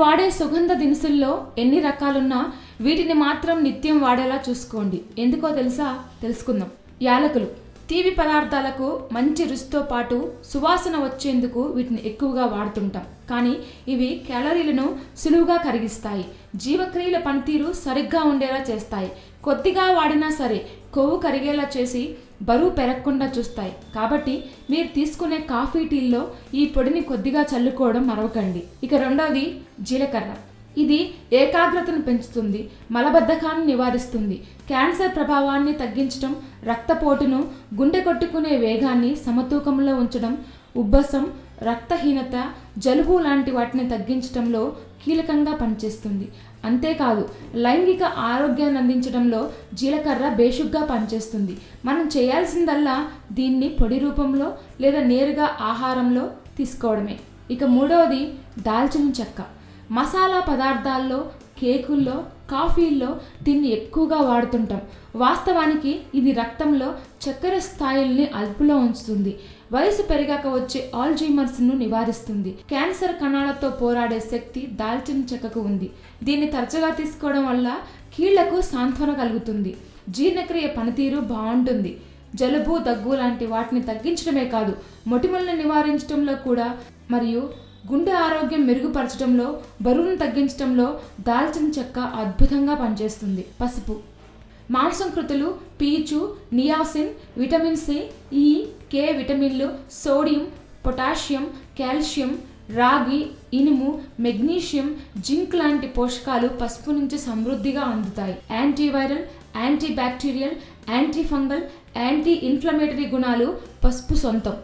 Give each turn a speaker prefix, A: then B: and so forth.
A: వాడే సుగంధ దినుసుల్లో ఎన్ని రకాలున్నా వీటిని మాత్రం నిత్యం వాడేలా చూసుకోండి. ఎందుకో తెలుసా? తెలుసుకుందాం. యాలకులు. తీపి పదార్థాలకు మంచి రుచితో పాటు సువాసన వచ్చేందుకు వీటిని ఎక్కువగా వాడుతుంటాం. కానీ ఇవి క్యాలరీలను సులువుగా కరిగిస్తాయి. జీవక్రియల పనితీరు సరిగ్గా ఉండేలా చేస్తాయి. కొద్దిగా వాడినా సరే కొవ్వు కరిగేలా చేసి బరువు పెరగకుండా చూస్తాయి. కాబట్టి మీరు తీసుకునే కాఫీ టీల్లో ఈ పొడిని కొద్దిగా చల్లుకోవడం మరవకండి. ఇక రెండవది జీలకర్ర. ఇది ఏకాగ్రతను పెంచుతుంది మలబద్ధకాన్ని నివారిస్తుంది. క్యాన్సర్ ప్రభావాన్ని తగ్గించడం రక్తపోటును గుండె కొట్టుకునే వేగాన్ని సమతూకంలో ఉంచడం ఉబ్బసం రక్తహీనత జలుబు లాంటి వాటిని తగ్గించడంలో కీలకంగా పనిచేస్తుంది. అంతేకాదు లైంగిక ఆరోగ్యాన్ని అందించడంలో జీలకర్ర బేషుగ్గా పనిచేస్తుంది. మనం చేయాల్సిందల్లా దీన్ని పొడి రూపంలో లేదా నేరుగా ఆహారంలో తీసుకోవడమే. ఇక మూడవది దాల్చిన చెక్క. మసాలా పదార్థాల్లో కేకుల్లో కాఫీల్లో దీన్ని ఎక్కువగా వాడుతుంటాం. వాస్తవానికి ఇది రక్తంలో చక్కెర స్థాయిల్ని అదుపులో ఉంచుతుంది. వయసు పెరిగాక వచ్చే ఆల్జీమర్స్ను నివారిస్తుంది. క్యాన్సర్ కణాలతో పోరాడే శక్తి దాల్చిన చెక్కకు ఉంది. దీన్ని తరచుగా తీసుకోవడం వల్ల కీళ్ళకు సాంత్వన కలుగుతుంది. జీర్ణక్రియ పనితీరు బాగుంటుంది. జలుబు దగ్గు లాంటి వాటిని తగ్గించడమే కాదు మొటిమలను నివారించడంలో కూడా మరియు గుండె ఆరోగ్యం మెరుగుపరచడంలో బరువును తగ్గించడంలో దాల్చిన చెక్క అద్భుతంగా పనిచేస్తుంది. పసుపు. మాంసకృతులు పీచు నియాసిన్ విటమిన్ సి ఈ కే విటమిన్లు సోడియం పొటాషియం కాల్షియం రాగి ఇనుము మెగ్నీషియం జింక్ లాంటి పోషకాలు పసుపు నుంచి సమృద్ధిగా అందుతాయి. Antiviral anti bacterial anti fungal anti inflammatory గుణాలు పసుపు సొంతం.